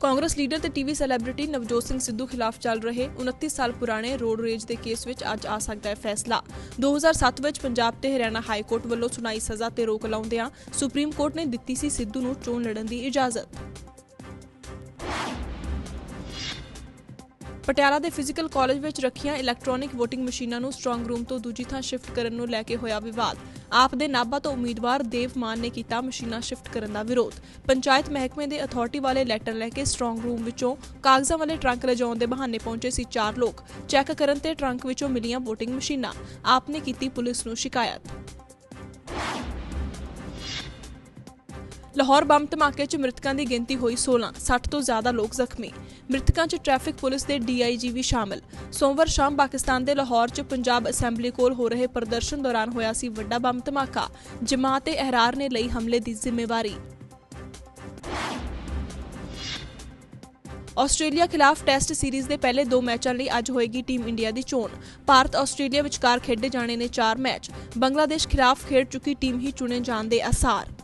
Congress leader ਤੇ TV celebrity Navjot Singh Sidhu ਖਿਲਾਫ ਚੱਲ ਰਹੇ 29 ਸਾਲ ਪੁਰਾਣੇ ਰੋਡ ਰੇਜ ਦੇ ਕੇਸ ਵਿੱਚ ਅੱਜ ਆ ਸਕਦਾ ਹੈ ਫੈਸਲਾ। 2007 ਵਿੱਚ ਪੰਜਾਬ ਤੇ ਹਰਿਆਣਾ ਹਾਈ ਕੋਰਟ ਵੱਲੋਂ ਸੁਣਾਈ ਸਜ਼ਾ ਤੇ ਰੋਕ ਲਾਉਂਦਿਆਂ ਸੁਪਰੀਮ ਕੋਰਟ ਨੇ ਦਿੱਤੀ ਸੀ ਸਿੱਧੂ ਨੂੰ ਚੋਣ ਲੜਨ ਦੀ ਇਜਾਜ਼ਤ। ਪਟਿਆਲਾ ਦੇ ਫਿਜ਼ੀਕਲ ਕਾਲਜ ਵਿੱਚ ਰੱਖੀਆਂ ਇਲੈਕਟ੍ਰੋਨਿਕ VOTING ਮਸ਼ੀਨਾਂ ਨੂੰ ਸਟਰੋਂਗ ਰੂਮ ਤੋਂ ਦੂਜੀ ਥਾਂ ਸ਼ਿਫਟ ਕਰਨ ਨੂੰ ਲੈ ਕੇ ਹੋਇਆ ਵਿਵਾਦ। ਆਪ ਦੇ ਨਾਭਾ ਤੋਂ ਉਮੀਦਵਾਰ ਦੇਵ ਮਾਨ ਨੇ ਕੀਤਾ ਮਸ਼ੀਨਾਂ ਸ਼ਿਫਟ ਕਰਨ ਦਾ ਵਿਰੋਧ। ਪੰਚਾਇਤ ਮਹਿਕਮੇ ਦੇ ਅਥਾਰਟੀ ਵਾਲੇ ਲੈਟਰ ਲੈ ਕੇ ਸਟਰੋਂਗ ਰੂਮ ਵਿੱਚੋਂ ਕਾਗਜ਼ਾਂ ਵਾਲੇ ਟਰੰਕ ਲਿਜਾਉਣ ਦੇ ਬਹਾਨੇ ਪਹੁੰਚੇ ਸੀ ਚਾਰ ਲੋਕ। ਚੈੱਕ ਕਰਨ ਤੇ ਟਰੰਕ ਵਿੱਚੋਂ ਮਿਲੀਆਂ VOTING ਮਸ਼ੀਨਾਂ। ਆਪ ਨੇ ਕੀਤੀ ਪੁਲਿਸ ਨੂੰ ਸ਼ਿਕਾਇਤ। ਲਾਹੌਰ ਬੰਬ ਧਮਾਕੇ 'ਚ ਮ੍ਰਿਤਕਾਂ ਦੀ ਗਿਣਤੀ ਹੋਈ 16 60 ਤੋਂ ਜ਼ਿਆਦਾ ਲੋਕ ਜ਼ਖਮੀ। ਮ੍ਰਿਤਕਾਂ 'ਚ ਟ੍ਰੈਫਿਕ ਪੁਲਿਸ ਦੇ ਡੀਆਈਜੀ ਵੀ ਸ਼ਾਮਲ। ਸੋਮਵਾਰ ਸ਼ਾਮ ਪਾਕਿਸਤਾਨ ਦੇ ਲਾਹੌਰ 'ਚ ਪੰਜਾਬ ਅਸੈਂਬਲੀ ਕੋਲ ਹੋ ਰਹੇ ਪ੍ਰਦਰਸ਼ਨ ਦੌਰਾਨ ਹੋਇਆ ਸੀ ਵੱਡਾ ਬੰਬ ਧਮਾਕਾ। ਜਮਾਤ-ਏ ਅਹਿਰਾਰ ਨੇ ਲਈ ਹਮਲੇ ਦੀ ਜ਼ਿੰਮੇਵਾਰੀ। ਆਸਟ੍ਰੇਲੀਆ ਖਿਲਾਫ ਟੈਸਟ ਸੀਰੀਜ਼ ਦੇ ਪਹਿਲੇ ਦੋ ਮੈਚਾਂ ਲਈ ਅੱਜ ਹੋਏਗੀ ਟੀਮ ਇੰਡੀਆ ਦੀ ਚੋਣ। ਭਾਰਤ, ਆਸਟ੍ਰੇਲੀਆ ਵਿਚਕਾਰ ਖੇਡੇ ਜਾਣੇ ਨੇ ਚਾਰ ਮੈਚ। ਬੰਗਲਾਦੇਸ਼ ਖਿਲਾਫ ਖੇਡ ਚੁੱਕੀ ਟੀਮ ਹੀ ਚੁਣੇ ਜਾਣ ਦੇ ਆਸਾਰ